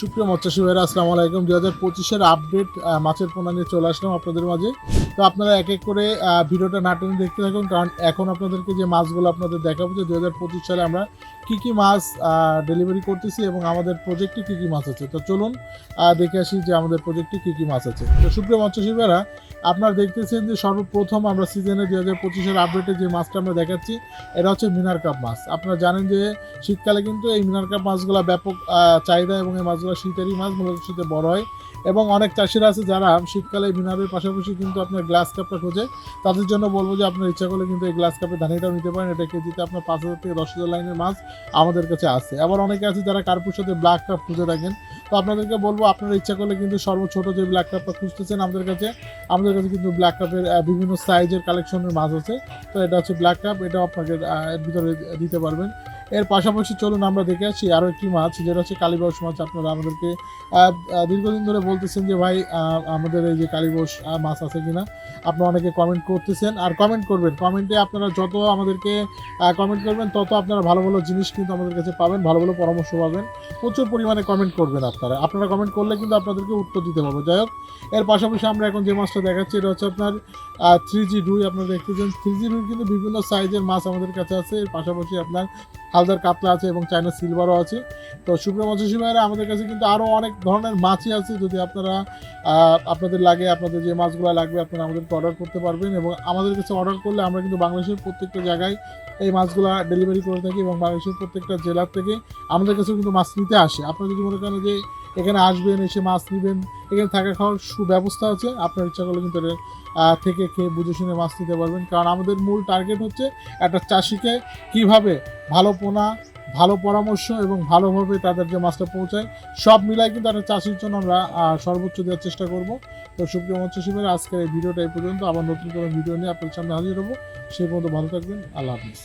সুপ্রিয় মৎস্যসী ভাইরা, আসসালামু আলাইকুম। দু হাজার পঁচিশের আপডেট মাছের পোনা নিয়ে চলে আসলাম আপনাদের মাঝে। তো আপনারা এক এক করে ভিডিওটা না টেনে দেখতে থাকুন, কারণ এখন আপনাদেরকে যে মাছগুলো আপনাদের দেখাবো, যে দু হাজার পঁচিশ সালে আমরা কী কী মাছ ডেলিভারি করতেছি এবং আমাদের প্রজেক্টে কী কী মাছ আছে। তো চলুন দেখে আসি যে আমাদের প্রজেক্টে কী কী মাছ আছে। তো সুপ্রিয় মৎস্যসী ভাইরা, আপনারা দেখতেছেন যে সর্বপ্রথম আমরা সিজনে দু হাজার পঁচিশের আপডেটে যে মাছটা আমরা দেখাচ্ছি, এটা হচ্ছে মিনার কাপ মাছ। আপনারা জানেন যে শীতকালে কিন্তু এই মিনার কাপ মাছগুলো ব্যাপক চাহিদা এবং এই মাছগুলো শীতেরই মাছ, মূলত শীতে বড় হয়। এবং অনেক চাষিরা আছে যারা শীতকালে এই পাশাপাশি কিন্তু আপনার গ্লাস কাপটা খোঁজে। তাদের জন্য বলব যে আপনার ইচ্ছা করলে কিন্তু এই গ্লাস কাপে ধানিটাও নিতে পারেন। এটা কেজিতে আপনার পাঁচ হাজার থেকে দশ হাজার লাইনের মাছ আমাদের কাছে আছে। আবার অনেকে আছে যারা কার্পুর সাথে ব্ল্যাক কাপ খুঁজে থাকেন তো আপনাদেরকে বলব, আপনারা ইচ্ছা করলে কিন্তু সর্বছোট যে ব্ল্যাক কাপটা খুঁজতেছেন আমাদের কাছে আমাদের কাছে কিন্তু ব্ল্যাক কাপের বিভিন্ন সাইজের কালেকশনের মাছ আছে। তো এটা হচ্ছে ব্ল্যাক কাপ, এটাও আপনাকে এর ভিতরে দিতে পারবেন। এর পাশাপাশি চলুন আমরা দেখে আসি আরও একটি মাছ, যেটা হচ্ছে কালীবাউস মাছ। আপনারা আমাদেরকে দীর্ঘদিন ধরে বলতেছেন যে, ভাই আমাদের এই যে কালীবাউস মাছ আছে কিনা? আপনারা অনেকে কমেন্ট করতেছেন আর কমেন্ট করবেন। কমেন্টে আপনারা যত আমাদেরকে কমেন্ট করবেন, তত আপনারা ভালো ভালো জিনিস কিন্তু আমাদের কাছে পাবেন, ভালো ভালো পরামর্শ পাবেন। প্রচুর পরিমাণে কমেন্ট করবেন আপনারা। আপনারা কমেন্ট করলে কিন্তু আপনাদেরকে উত্তর দিতে পারব। যাই হোক, এর পাশাপাশি আমরা এখন যে মাছটা দেখাচ্ছি, এটা হচ্ছে আপনার থ্রি জি রুই আপনারা দেখতেছেন থ্রি জি রুই কিন্তু বিভিন্ন সাইজের মাছ আমাদের কাছে আছে। এর পাশাপাশি আপনার হালদার কাতলা আছে এবং চায়না সিলভারও আছে। তো শুভ্র মৎস্যসী ভাইরা আমাদের কাছে কিন্তু আরও অনেক ধরনের মাছই আছে। যদি আপনারা আপনাদের লাগে, আপনাদের যে মাছগুলো লাগবে, আপনারা আমাদেরকে অর্ডার করতে পারবেন এবং আমাদের কাছে অর্ডার করলে আমরা কিন্তু বাংলাদেশের প্রত্যেকটা জায়গায় এই মাছগুলো ডেলিভারি করে থাকি এবং বাংলাদেশের প্রত্যেকটা জেলার থেকে আমাদের কাছেও কিন্তু মাছ নিতে আসে। আপনারা যদি মনে করেন যে এখানে আসবেন, এসে মাছ নেবেন। এখানে থাকা খাওয়ার সুব্যবস্থা আছে। আপনার ইচ্ছা করলে কিন্তু থেকে খেয়ে বুঝে শুনে মাছ নিতে পারবেন। কারণ আমাদের মূল টার্গেট হচ্ছে একটা চাষিকে কীভাবে ভালো পোনা, ভালো পরামর্শ এবং ভালোভাবে তাদের যে মাছটা পৌঁছায়, সব মিলাই কিন্তু একটা চাষির জন্য আমরা সর্বোচ্চ দেওয়ার চেষ্টা করব। তো সুপ্রিয় মৎস্যশিবের আজকের এই ভিডিওটা এই পর্যন্ত। আবার নতুন কোনো ভিডিও নিয়ে আপনার সামনে হাজির হব। সেই পর্যন্ত ভালো থাকবেন। আল্লাহ হাফিজ।